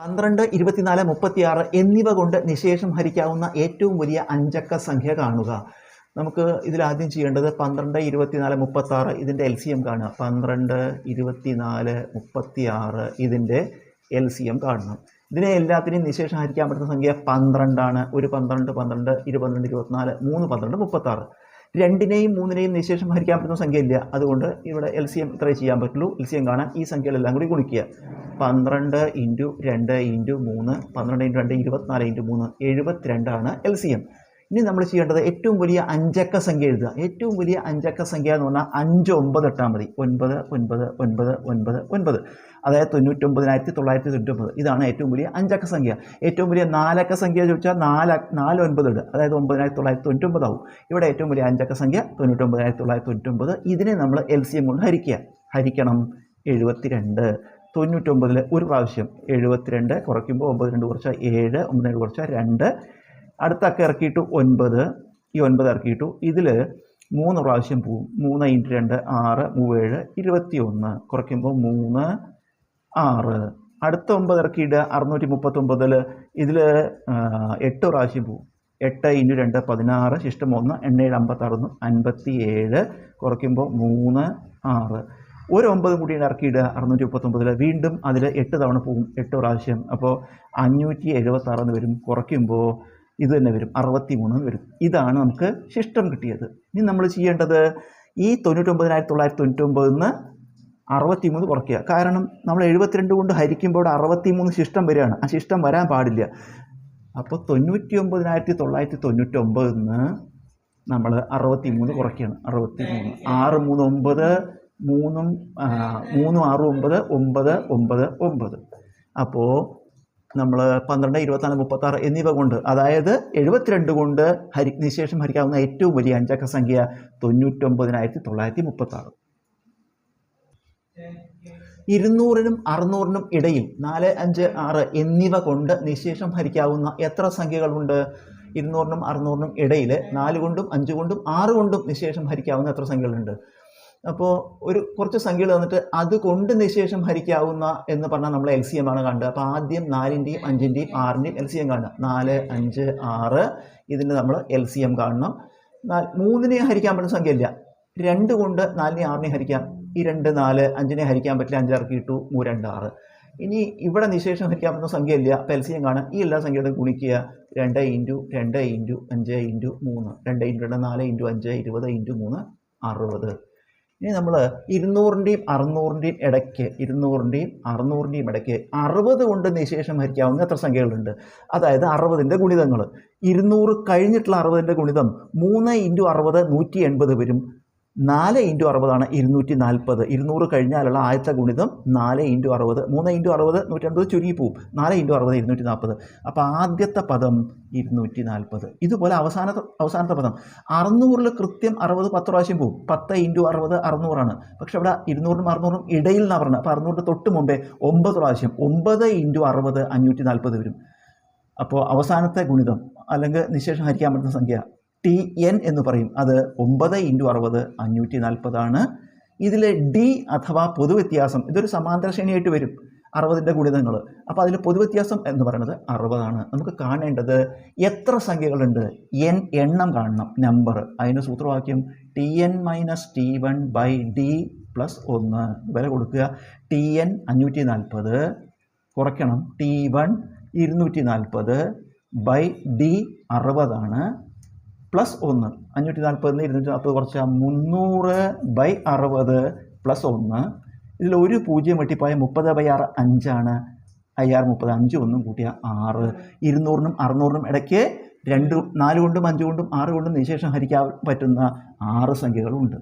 പന്ത്രണ്ട് ഇരുപത്തിനാല് മുപ്പത്തിയാറ് എന്നിവ കൊണ്ട് നിശേഷം ഹരിക്കാവുന്ന ഏറ്റവും വലിയ അഞ്ചക്ക സംഖ്യ കാണുക. നമുക്ക് ഇതിൽ ആദ്യം ചെയ്യേണ്ടത് പന്ത്രണ്ട് ഇരുപത്തിനാല് മുപ്പത്താറ് ഇതിന്റെ എൽ സി എം കാണുക. പന്ത്രണ്ട് ഇരുപത്തിനാല് മുപ്പത്തിയാറ് ഇതിന്റെ എൽ സി എം കാണണം ഇതിനെ എല്ലാത്തിനെയും നിശേഷം ഹരിക്കാൻ പറ്റുന്ന സംഖ്യ പന്ത്രണ്ടാണ്. ഒരു പന്ത്രണ്ട് പന്ത്രണ്ട് ഇരുപന്ത്രണ്ട് ഇരുപത്തിനാല് മൂന്ന് പന്ത്രണ്ട് മുപ്പത്താറ്. രണ്ടിനെയും മൂന്നിനെയും നിശേഷം ഹരിക്കാൻ പറ്റുന്ന സംഖ്യ ഇല്ല അതുകൊണ്ട് ഇവിടെ എൽ സി എം ഇത്രേ ചെയ്യാൻ പറ്റുള്ളൂ. എൽ സി എം കാണാൻ ഈ സംഖ്യകളെല്ലാം കൂടി ഗുണിക്കുക. പന്ത്രണ്ട് ഇന്റു രണ്ട് ഇന്റു മൂന്ന് പന്ത്രണ്ട് ഇന്റു രണ്ട് ഇരുപത്തിനാല് ഇന്റു മൂന്ന് എഴുപത്തിരണ്ടാണ് എൽ സി എം ഇനി നമ്മൾ ചെയ്യേണ്ടത് ഏറ്റവും വലിയ അഞ്ചക്ക സംഖ്യ എഴുതുക. ഏറ്റവും വലിയ അഞ്ചക്ക സംഖ്യ എന്ന് പറഞ്ഞാൽ അഞ്ച് ഒമ്പത് ഇട്ടാൽ മതി. ഒൻപത് ഒൻപത് ഒൻപത് ഒൻപത് ഒൻപത്. അതായത് തൊണ്ണൂറ്റൊമ്പതിനായിരത്തി തൊള്ളായിരത്തി തൊണ്ണൂറ്റൊമ്പത്. ഇതാണ് ഏറ്റവും വലിയ അഞ്ചക്ക സംഖ്യ. ഏറ്റവും വലിയ നാലക്ക സംഖ്യ ചോദിച്ചാൽ നാല് നാല് ഒൻപത് ഇടുക. അതായത് ഒമ്പതിനായിരത്തി തൊള്ളായിരത്തി തൊണ്ണൂറ്റൊമ്പതാവും ഇവിടെ ഏറ്റവും വലിയ അഞ്ചക്ക സംഖ്യ തൊണ്ണൂറ്റൊമ്പതിനായിരത്തി തൊള്ളായിരത്തി തൊണ്ണൂറ്റൊമ്പത്. ഇതിനെ നമ്മൾ എൽ സി എം കൊണ്ട് ഹരിക്കുക. ഹരിക്കണം. എഴുപത്തിരണ്ട്. തൊണ്ണൂറ്റൊമ്പതിൽ ഒരു പ്രാവശ്യം എഴുപത്തിരണ്ട് കുറയ്ക്കുമ്പോൾ ഒമ്പത് രണ്ട് കുറച്ചാൽ ഏഴ് ഒമ്പത് രണ്ട് കുറച്ചാൽ രണ്ട്. അടുത്ത അക്ക ഇറക്കിയിട്ടു ഒൻപത് ഈ ഒൻപത് ഇറക്കിയിട്ടു. ഇതിൽ മൂന്ന് പ്രാവശ്യം പോവും. മൂന്ന് ഇന്റു രണ്ട് ആറ് മൂവേഴ് ഇരുപത്തി ഒന്ന് കുറയ്ക്കുമ്പോൾ മൂന്ന് ആറ്. അടുത്ത ഒമ്പത് ഇറക്കിയിട്ട് അറുന്നൂറ്റി മുപ്പത്തൊമ്പതിൽ ഇതിൽ എട്ട് പ്രാവശ്യം പോവും. എട്ട് ഇന്റു രണ്ട് പതിനാറ്. ശിഷ്ടം ഒന്ന് എണ്ണേഴ് അമ്പത്താറുന്നു അൻപത്തി ഏഴ് കുറയ്ക്കുമ്പോൾ മൂന്ന് ആറ്. ഒരു ഒമ്പത് കൂടി ഇറക്കിയിടുക അറുന്നൂറ്റി മുപ്പത്തൊമ്പതിൽ വീണ്ടും അതിൽ എട്ട് തവണ പോവും എട്ട് പ്രാവശ്യം. അപ്പോൾ അഞ്ഞൂറ്റി എഴുപത്താറെന്ന് വരും. കുറയ്ക്കുമ്പോൾ ഇത് തന്നെ വരും. അറുപത്തി മൂന്ന് വരും. ഇതാണ് നമുക്ക് ശിഷ്ടം കിട്ടിയത്. ഇനി നമ്മൾ ചെയ്യേണ്ടത് ഈ തൊണ്ണൂറ്റൊമ്പതിനായിരത്തി തൊള്ളായിരത്തി തൊണ്ണൂറ്റൊമ്പതിന്ന് അറുപത്തി മൂന്ന് കുറയ്ക്കുക. കാരണം നമ്മൾ എഴുപത്തിരണ്ട് കൊണ്ട് ഹരിക്കുമ്പോൾ അറുപത്തി മൂന്ന് ശിഷ്ടം വരികയാണ്. ആ ശിഷ്ടം വരാൻ പാടില്ല. അപ്പോൾ തൊണ്ണൂറ്റി ഒമ്പതിനായിരത്തി തൊള്ളായിരത്തി തൊണ്ണൂറ്റൊമ്പതിന്ന് നമ്മൾ അറുപത്തി മൂന്ന് കുറയ്ക്കുകയാണ്. അറുപത്തി മൂന്ന് ആറ് മൂന്ന് ഒമ്പത് മൂന്നും മൂന്നും ആറും ഒമ്പത് ഒമ്പത് ഒമ്പത് ഒമ്പത്. അപ്പോൾ നമ്മൾ പന്ത്രണ്ട് ഇരുപത്തിനാല് മുപ്പത്താറ് എന്നിവ കൊണ്ട് അതായത് എഴുപത്തിരണ്ട് കൊണ്ട് ഹരി നിശേഷം ഹരിക്കാവുന്ന ഏറ്റവും വലിയ അഞ്ചക്ക സംഖ്യ തൊണ്ണൂറ്റൊമ്പതിനായിരത്തി തൊള്ളായിരത്തി മുപ്പത്താറ്. ഇരുന്നൂറിനും അറുന്നൂറിനും ഇടയിൽ നാല് അഞ്ച് ആറ് എന്നിവ കൊണ്ട് നിശേഷം ഹരിക്കാവുന്ന എത്ര സംഖ്യകളുണ്ട്? ഇരുന്നൂറിനും അറുന്നൂറിനും ഇടയിൽ നാല് കൊണ്ടും അഞ്ച് കൊണ്ടും ആറ് കൊണ്ടും നിശേഷം ഹരിക്കാവുന്ന എത്ര സംഖ്യകളുണ്ട്? അപ്പോൾ ഒരു കുറച്ച് സംഖ്യകൾ തന്നിട്ട് അത് അതുകൊണ്ട് നിശേഷം ഹരിക്കാവുന്ന എന്ന് പറഞ്ഞാൽ നമ്മൾ എൽ സി എം ആണ് കണ്ടത് അപ്പോൾ ആദ്യം നാലിന്റെയും അഞ്ചിന്റെയും ആറിന്റെയും എൽ സി എം കാണുക. നാല് അഞ്ച് ആറ് ഇതിന് നമ്മൾ എൽ സി എം കാണണം. നാല് മൂന്നിനെ ഹരിക്കാൻ പറ്റുന്ന സംഖ്യ ഇല്ല രണ്ട് കൊണ്ട് നാലിനെ ആറിനെ ഹരിക്കാം. ഈ രണ്ട് നാല് അഞ്ചിനെ ഹരിക്കാൻ പറ്റില്ല. അഞ്ചാർക്ക് കിട്ടു? മൂ രണ്ട് ആറ്. ഇനി ഇവിടെ നിശേഷം ഹരിക്കാൻ പറ്റുന്ന സംഖ്യ ഇല്ല അപ്പോൾ എൽ സി എം കാണാം ഈ എല്ലാ സംഖ്യകളും ഗുണിക്കുക. രണ്ട് ഇന്റു രണ്ട് ഇന്റു അഞ്ച് ഇന്റു മൂന്ന്. രണ്ട് ഇന്റു രണ്ട് നാല് ഇന്റു അഞ്ച് ഇരുപത് ഇന്റു മൂന്ന് അറുപത്. ഇനി നമ്മൾ ഇരുന്നൂറിന്റെയും അറുന്നൂറിന്റെയും ഇടയ്ക്ക് ഇരുന്നൂറിന്റെയും അറുന്നൂറിന്റെയും ഇടയ്ക്ക് അറുപത് കൊണ്ട് നിശേഷം ഹരിക്കാവുന്ന എത്ര സംഖ്യകളുണ്ട്? അതായത് അറുപതിന്റെ ഗുണിതങ്ങൾ ഇരുന്നൂറ് കഴിഞ്ഞിട്ടുള്ള അറുപതിന്റെ ഗുണിതം മൂന്ന് ഇന്റു അറുപത് നൂറ്റി എൺപത് വരും. നാല് ഇന്റു അറുപതാണ് ഇരുന്നൂറ്റി നാൽപ്പത് ഇരുന്നൂറ് കഴിഞ്ഞാലുള്ള ആദ്യത്തെ ഗുണിതം നാല് ഇന്റു അറുപത്. മൂന്ന് ഇന്റു അറുപത് നൂറ്റൻപത് ചുരുങ്ങി പോവും. നാല് ഇന്റു അറുപത് ഇരുന്നൂറ്റി നാൽപ്പത് അപ്പോൾ ആദ്യത്തെ പദം ഇരുന്നൂറ്റി നാൽപ്പത് ഇതുപോലെ അവസാനത്തെ അവസാനത്തെ പദം. അറുന്നൂറിൽ കൃത്യം അറുപത് പത്ത് പ്രാവശ്യം പോവും. പത്ത് ഇന്റു അറുപത് അറുന്നൂറാണ്. പക്ഷെ അവിടെ ഇരുന്നൂറിനും അറുന്നൂറും ഇടയിൽ നിന്നാണ് പറഞ്ഞത്. അപ്പോൾ അറുന്നൂറിന്റെ തൊട്ട് മുമ്പേ ഒമ്പത് പ്രാവശ്യം ഒമ്പത് ഇന്റു അറുപത് അഞ്ഞൂറ്റി നാൽപ്പത് വരും. അപ്പോൾ അവസാനത്തെ ഗുണിതം അല്ലെങ്കിൽ നിശേഷം ഹരിക്കാൻ പറ്റുന്ന സംഖ്യ ടി എൻ എന്ന് പറയും. അത് ഒമ്പത് ഇന്റു അറുപത് അഞ്ഞൂറ്റി നാൽപ്പതാണ്. ഇതിൽ ഡി അഥവാ പൊതുവ്യത്യാസം ഇതൊരു സമാന്തര ശ്രേണിയായിട്ട് വരും. അറുപതിന്റെ ഗുണിതങ്ങൾ അപ്പോൾ അതിൽ പൊതുവ്യത്യാസം എന്ന് പറയുന്നത് അറുപതാണ്. നമുക്ക് കാണേണ്ടത് എത്ര സംഖ്യകളുണ്ട്? എൻ എണ്ണം കാണണം. നമ്പർ അതിന് സൂത്രവാക്യം T N minus T one by D plus ഒന്ന്. വില കൊടുക്കുക. ടി എൻ അഞ്ഞൂറ്റി നാൽപ്പത്. കുറയ്ക്കണം. ടി വൺ ഇരുന്നൂറ്റി നാൽപ്പത് ബൈ ഡി അറുപതാണ്. പ്ലസ് ഒന്ന്. അഞ്ഞൂറ്റി നാൽപ്പതിന് ഇരുന്നൂറ്റി നാൽപ്പത് കുറച്ച് മുന്നൂറ് ബൈ അറുപത് പ്ലസ് ഒന്ന്. ഇതിൽ ഒരു പൂജ്യം വെട്ടിപ്പോയ മുപ്പത് ബൈ ആറ് അഞ്ചാണ്. അയ്യാറ് മുപ്പത് അഞ്ച് ഒന്നും കൂട്ടിയ ആറ്. ഇരുന്നൂറിനും അറുന്നൂറിനും ഇടയ്ക്ക് രണ്ട് നാല് കൊണ്ടും അഞ്ച് കൊണ്ടും ആറ് കൊണ്ടും നിശേഷം ഹരിക്കാൻ പറ്റുന്ന ആറ് സംഖ്യകളുണ്ട്.